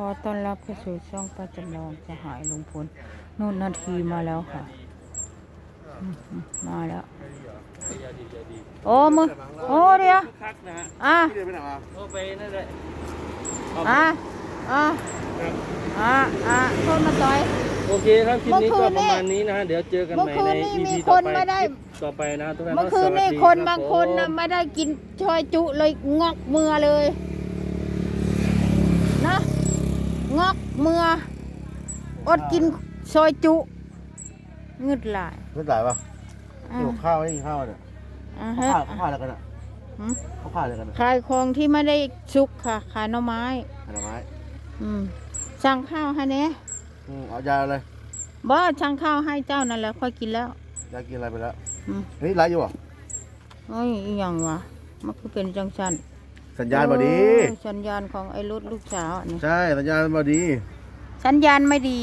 ขอต้อนรับเข้าสู่ช่องประจำลองจะหายลุงพลนู่นนาทีมาแล้วค่ะอืมอืมมาแล้ว โอ้มึงโอ้เดียวคักนะฮะอะพี่เดินไปไหนมาโอ้ไปนั่นแหละอะอะอะอะโทษมาต่อย โอเคครับคลิปนี้เมื่อคืก็นปนี่ระมาณนี้นะฮะเดี๋ยวเจอกันเมื่อใหม่คืนในนี่ EP มีต่อคนไปไม่ได้คลิปต่อไปนะทุกท่านเมื่อคืนนี่สวัสดีคนรับางคนนะผมไม่ได้กินชอยจุเลยงอกมือเลยนะ งอกมืออดกินซอยจุงึดหลายไม่ได้ปะอะหิวข้าวไม่กินข้าวเนี่ยอะเขาฮะขายเขาขายอะไรกันอะหืมเขาขายอะไรกันอะขายของที่ไม่ได้สุกค่ะ ขายหน่อไม้ ผลไม้อืมสั่งข้าวให้เน่อืมเอายาอะไรบ่สั่งข้าวให้เจ้านั่นแหละค่อยกินแล้ว ยากินอะไรไปแล้วอืมเฮ้ยไรอยู่อะโอ้ยอีหยังวะมันคือเป็นจังสัน สัญญาณมาดีโอ้ยสัญญาณของไอ้รถลูกสาวอันนี่ใช่สัญญาณมาดีสัญญาณไม่ดี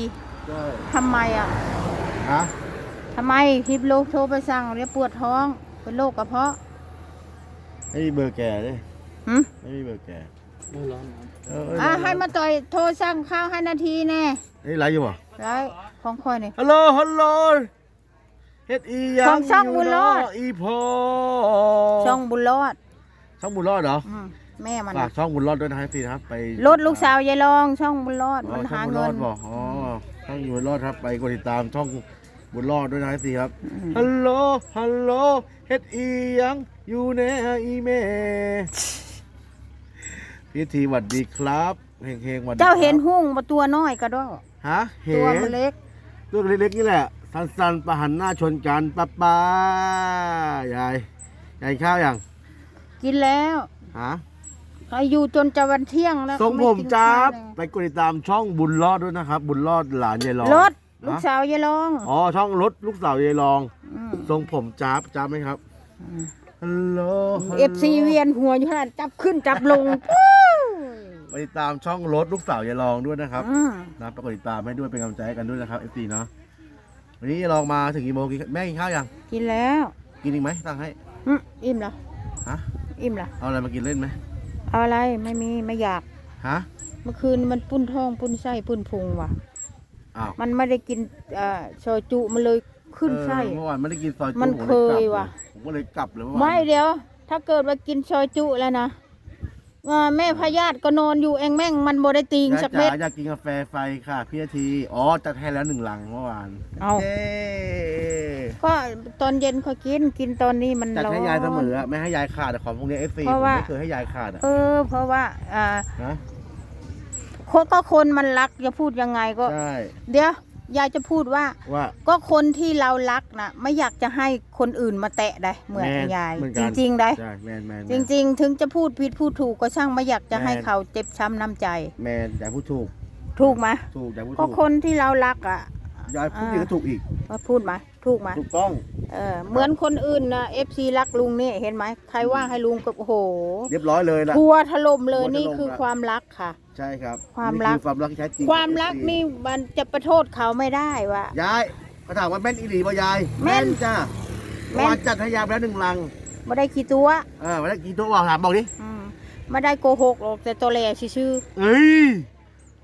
ใช่ทำไมอะฮะทำไมฮิปโลกโทรไปสั่งเรียกปวดท้องเป็นโรคกระเพาะไม่มีเบอร์แกเลยหืมไม่มีเบอร์แกไม่ร้อนนะเออเอออะให้มาต่อยโทรสั่งข้าวให้นาทีแน่เฮ้ยไรอยู่อะไรของคอยนี่ฮัลโหลฮัลโหลเฮ็ดอีหยังของช่องบุญรอดยู่เนาะอีพอช่องบุญรอดช่องบุญรอดเหรออืม แม่มันฝากช่องบุญรอดด้วยนะครับพี่นะครับไปรถลูกสาวยายรองช่องบุญรอดอ๋อมันช่อหางบุญรเงิอนดบอกอ๋อช่องอยู่บุญรอดครับไปกดติดตามช่องบุญรอดด้วยนะครับพี่ครับฮัลโหลฮัลโหลเฮ็ดอีหยังอยู่ในอีเมพี่ทีหวัดดีครับเฮงเฮงๆหวัดดีเจ้าเห็นครับหุ้งมาตัวน้อยก็ด้อฮะเห็ตัวนมันเล็กตัวเล็กๆนี่แหละ สันๆประหันหน้าชนกันป้าป้ายายยายข้าวยังกินแล้ว ฮะ ใครอยู่จนจะวันเที่ยงแล้วทรงผมไกินจ้าข้าวบเลยไปกดติดตามช่องบุญรอดด้วยนะครับ บุญรอดหลานยายรองรถลูกฮะสาวยายรองอ๋อช่องรถลูกสาวยายรองมทรงผมจ้าบจ้าบไหมครับฮัลโหลฮัลโหลเอฟซีเวียนหัวอยู่ขนาดจับขึ้นจับลงไปติดตามช่องรถลูกสาวยายรองด้วยนะครับอืมนะไปกดติดตามให้ด้วยเป็นกำลังใจให้กันด้วยนะครับเอฟซีเนาะวันนี้ลองมาถึงกี่โมงกินแม่กินข้าวยังกินแล้ว กินอีกไหมตั้งให้อืมอิ่มแล้วฮะอิ่มแล้วเอาอะไรมากินเล่นไหม เอาอะไรไม่มีไม่อยาก ฮะ เมื่อคืนมันปุ้นท้องปุ้นไส้ปุ้นพุงว่ะ อ้าวมันไม่ได้กินเอ่อซอยจุมันเลยขึ้นไส้ เออเมื่อวานไม่ได้กินซอยจุมันผลกลับเคยว่ะ ผมก็เลยกลับเลยเมื่อวานไม่เดี๋ยว ถ้าเกิดว่ากินซอยจุแล้วนะ ว่าแม่พญาติก็นอนอยู่เองแม่งมันบ่ได้ตีงยายสักจ๋าเม็ด อยากกินกาแฟไฟค่ะพี่อาทีอ๋อจัดให้แล้วหนึ่งลังเมื่อวานเอา เย้ก็ตอนเย็นค่อยกินกินตอนนี้มันจัดร้อน ให้ยายเสมออะไม่ให้ยายขาดแต่ของพวกนี้เอฟซีเพผมราะว่า ไม่เคยให้ยายขาดอะเออ เพราะว่าอ่านะคนก็คนมันรักจะพูดยังไงก็ ใช่เดี๋ยว ยายจะพูดว่า ว่า ก็คนที่เรารักนะไม่อยากจะให้คนอื่นมาแตะได้เหมือนแม่นยาย เหมือนจกันริงๆได้ ใช่แมนแมนจริง ๆ ถึงจะพูดผิดพูดถูกก็ช่างไม่อยากจะให้แม่นเขาเจ็บช้ำน้ำใจ แมนยายพูดถูกถูกไหมถูกยายพูดก็ถูกคนที่เรารักอะ ยายพูดอีกก็ถูกอีกว่าพูดไหม ถูกไหมถูกต้องเออเหมือนคนอื่นนะเอฟซีรักลุงนี่เห็นไหมใครว่าให้ลุงก็โอ้โห เรียบร้อยเลยนะทัวร์ถล่มเลยทัวร์ถล่มนี่คือละความรักค่ะ ใช่ครับ ความรักนี่อความรักที่แท้จริงความรักนี่มันจะประโทษเขาไม่ได้ว่ะยายเขาถามว่าแม่นอีหลีป่ะยาย แม่นจ้าแม่เมื่อนวานจัดให้ยายไปแล้วหนึ่งลังไม่ได้ขี้ตัวเออวันนี้กี่ตัวบอกถามบอกดิอืมไม่ได้โกหกหรอกแต่ตัวแหล่ชื่อเอ้ย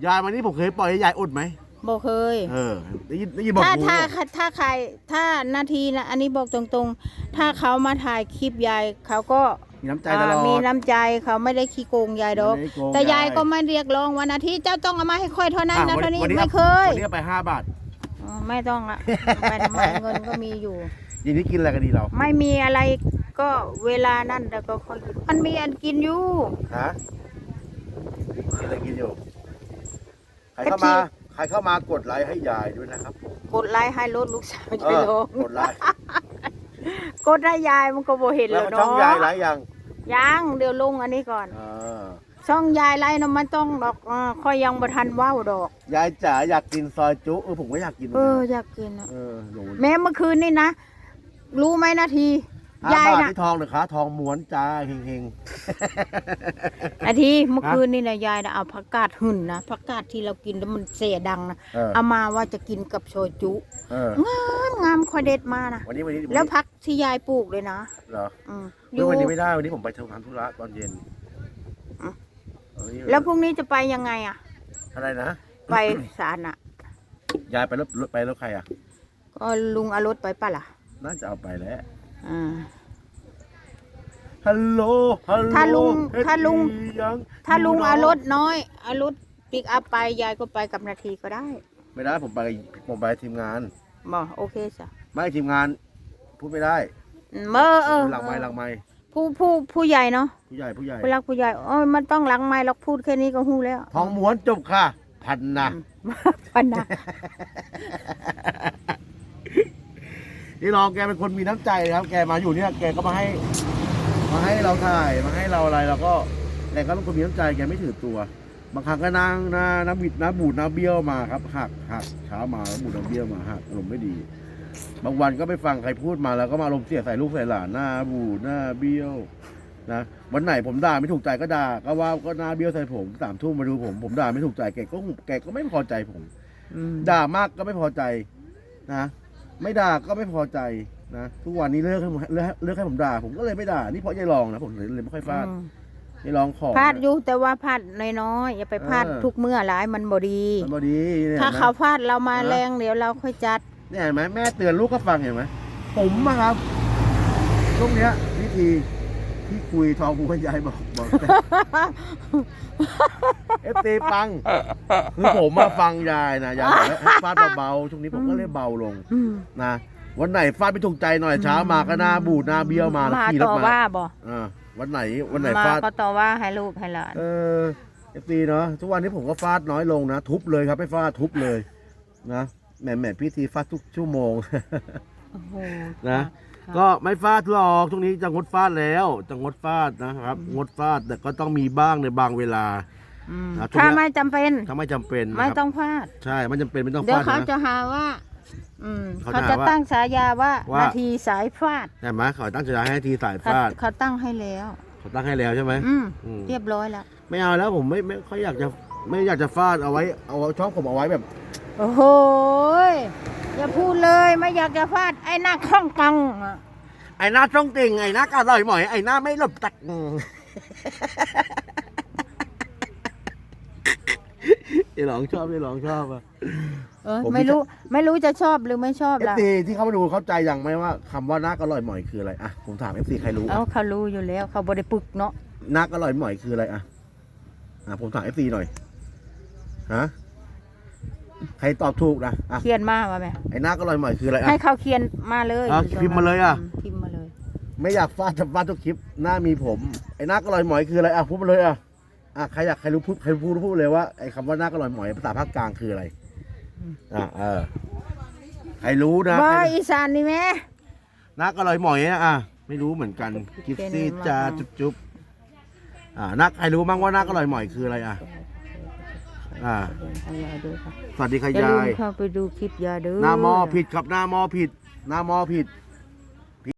ยายวันนี้ผมเคยปล่อยให้ยายอดไหมๆ บอกเคย เออได้ยินได้ยินบอกถ้ากูถ้าถ้าใครถ้านาทีนะอันนี้บอกตรงๆ ถ้าเขามาถ่ายคลิปยายเขาก็มีน้ำใจตลอด อ่ามีน้ำใจเขาไม่ได้ขี้โกงยายดอก ไม่ได้โกงแต่ยายก็ไม่เรียกร้องวันอาทิตย์เจ้าต้องเอามาให้ค่อยเท่านั้นอะนะวัเท่านี้วัไม่เคยวันนี้เอาไปห้าบาทอ๋อไม่ต้องละไปทำไมเงินก็มีอยู่ยินนี้กินอะไรกันดีเราไม่มีอะไรก็เวลานั่นแต่ก็ค่อยกินมันมีอันกินอยู่ ฮะกินอะไรกินอยู่ใครเข้ามา ใครเข้ามากดไลค์ให้ยายด้วยนะครับกดไลค์ให้รถลูกสาวเอช่วยอลงกดไลค์กดให้ยายมันก็บ่เห็นแล้แล้ววช่องเนาะยายไลค์ยังยังเดี๋ยวลงอันนี้ก่อนเออช่องยายไลค์นะมันต้องดอกอ่าค่อยยังบ่ทันเว้าดอก ยายจ๋าอยากกินซอยจุเออผมก็อยากกินหมืเออนอกันอยากกินอะเออหนูแม้เมื่อคืนนี่นะรู้ไหมนาทีห้า ยายบาทน่ะ ที่ทองเหรือคะทองม้วนจ้าเฮงเฮงนาทีเมื่อคืนนี่นะยายนะเอาผักกาดหุ่นนะผักกาดที่เรากินแล้วมันเสียดังนะเออเอามาว่าจะกินกับโชจุเอองามงามคอยเด็ดมานะวันนี้วันนี้แล้วพักที่ยายปลูกเลยนะเหรออืมอเฮ้ยยู่ วันนี้ไม่ได้วันนี้ผมไปทำธุระตอนเย็นอะ เอาวันนี้แล้วพรุ่งนี้จะไปยังไงอะ อะไรนะไปศาลน่ะ ยายไปรถรถไปรถใครอะก็ลุงเอารถไปปะล่ะน่าจะเอาไปแล้ว อ่า ฮัลโหล ฮัลโหลถ้าลุงเฮ็ดถ้าลุง อีหยังถ้าลุงยู่เอานะรถน้อยเอารถปิกอัพไปยายก็ไปกับนาทีก็ได้ไม่ได้ผมไปผมไปทีมงาน บอกโอเคจ้ะไม่ทีมงาน พูดไม่ได้ อืมเออเออหลังไม้หลังไม้ผู้ผู้ผู้ใหญ่เนาะผู้ใหญ่ผู้ใหญ่ ผู้รักผู้ใหญ่โอ้ยมันต้องหลังไม้เราพูดแค่นี้ก็หู้แล้วทองม้วนจบค่ะ พันนะ ปันนะ นี่น้องแกเป็นคนมีน้ำใจครับ แกมาอยู่เนี่ยแกก็มาให้ มาให้เราถ่ายมาให้เราอะไรเราก็แกก็เป็นคนมีน้ำใจแกไม่ถือตัวบางครั้งก็นั่งหน้าน้ำบิดน้ำบูดน้ำเบี้ยวมาครับหักหักเช้ามาแล้วบูดน้ำเบี้ยวมาหักอารมณ์ไม่ดี บางวันก็ไปฟังใครพูดมาแล้วก็มาอารมณ์เสียใส่ลูกใส่หลานหน้าบูดหน้าเบี้ยวนะวันไหนผมด่าไม่ถูกใจก็ด่าก็ว่าก็หน้าเบี้ยวใส่ผมสามทุ่มมาดูผมผมด่าไม่ถูกใจแกก็แกก็ไม่พอใจผมอืมด่ามากก็ไม่พอใจนะ ไม่ด่าก็ไม่พอใจนะทุกวันนี้เลิกให้ผมเลิกเลิกให้ผมด่า ผมก็เลยไม่ด่านี่เพราะยายรองนะผมเลยเลยไม่ค่อยฟาดอืมยายรองขอพลาดอยู่แต่ว่าพลาดน้อยๆอย่าไปพลาดเออทุกเมื่อหลายมันบ่ดี มันพอดีเนี่ยถ้าเห็นไหมเขาพลาดเรามาเออแรงเดี๋ยวเราค่อยจัด เนี่ยเห็นไหมแม่เตือนลูกก็ฟังเห็นไหมผมอะครับช่วงเนี้ยวิธี ที่คุยทองคูคุณยายบอกบอกเอฟตีฟังคือผมมาฟังยายนะยายบอกให้ฟาดเบาๆช่วงนี้ผมก็เลยเบาลงอืมนะวันไหนฟาดไม่ถูกใจหน่อยเช้ามาก็หน้าบูดหน้าเบี้ยวมาแล้วมาขี่รต่ถอมาว่าบ่อ่าวันไหนวันไหนมาฟาดก็ต่อว่าให้ลูกให้หลานเออเอฟซีเนาะทุกวันนี้ผมก็ฟาดน้อยลงนะทุบเลยครับไม่ฟาดทุบเลย นะแหม่แหม่พิธีฟาดทุกชั่วโมง โอ้โหนะค่ะก็ไม่ฟาดหรอกช่วงนี้จะงดฟาดแล้วจะงดฟาดนะครับ งดฟาดแต่ก็ต้องมีบ้างในบางเวลา อืมอะช่วงถ้าเนี้ยไม่จำเป็น ถ้าไม่จำเป็นนะไม่ครับต้องพลาด ใช่ไม่จำเป็นไม่ต้องเดี๋ยวฟาดเขานะ จะหาว่า อืมเขาเขาจะจะหาว่าตั้งฉายาว่าว่า นาทีสายฟาดใช่ไหมเขาตั้งใจให้ทีสายเขาฟาดเขาตั้งให้แล้ว เขาตั้งให้แล้วใช่ไหมอืมอืมเรียบร้อยแล้ว ไม่เอาแล้วผมไม่ไม่ค่อยอยากจะไม่อยากจะฟาดเอาไว้เอาช่องผมเอาไว้แบบ โอ้โหยอย่าพูดเลยไม่อยากจะฟาดไอ้หน้าข้องกังอะไอ้หน้าจ้องติ่งไอ้หน้ากาลอยหมอยไอ้หน้าไม่หลบตัก ไอ้หลองชอบไอ้หลองชอบอะ เออผม ไม่รู้ไม่รู้จะชอบหรือไม่ชอบเอฟล่ะซีที่เขามาดูเข้าใจยังไหมว่าคำว่าหน้ากาลอยหมอยคืออะไรอะผมถามเอฟซีใครรู้เอาเขารู้อยู่แล้วเขาบริปึกเนาะหน้ากาลอยหมอยคืออะไรอะอะผมถามเอฟซีหน่อยฮะ ใครตอบถูกนะอะเขียนมาว่าแม่ไอ้หน้ากาลอยหมอยคืออะไรอะ ให้เขาเขียนมาเลยอะอยู่ตรงพิมพ์มาเลยอะมพิมพ์มาเลย ไม่อยากฟาดจะฟาดทุกคลิปหน้ามีผมไอ้หน้ากระลอยหมอยคืออะไรอะพูดมาเลยอะอะใครอยากใครรู้พูดใครพูดพูดเลยว่าไอ้คำว่าหน้ากระลอยหมอยภาษาภาคกลางคืออะไรอะเออใครรู้นะว่าใครอีสานนี่แม่หน้ากระลอยหมอยอะอะไม่รู้เหมือนกันกิฟซี่จาจุ๊บจุ๊บอ่านักใครรู้บ้างว่าหน้ากระลอยหมอยคืออะไรอะ อ่าให้ยายดูค่ะสวัสดีค่ะอย่าลืยามยเข้าไปดูคลิปยาดูหน้าหมอผิดครับหน้าหมอผิด หน้าหมอผิด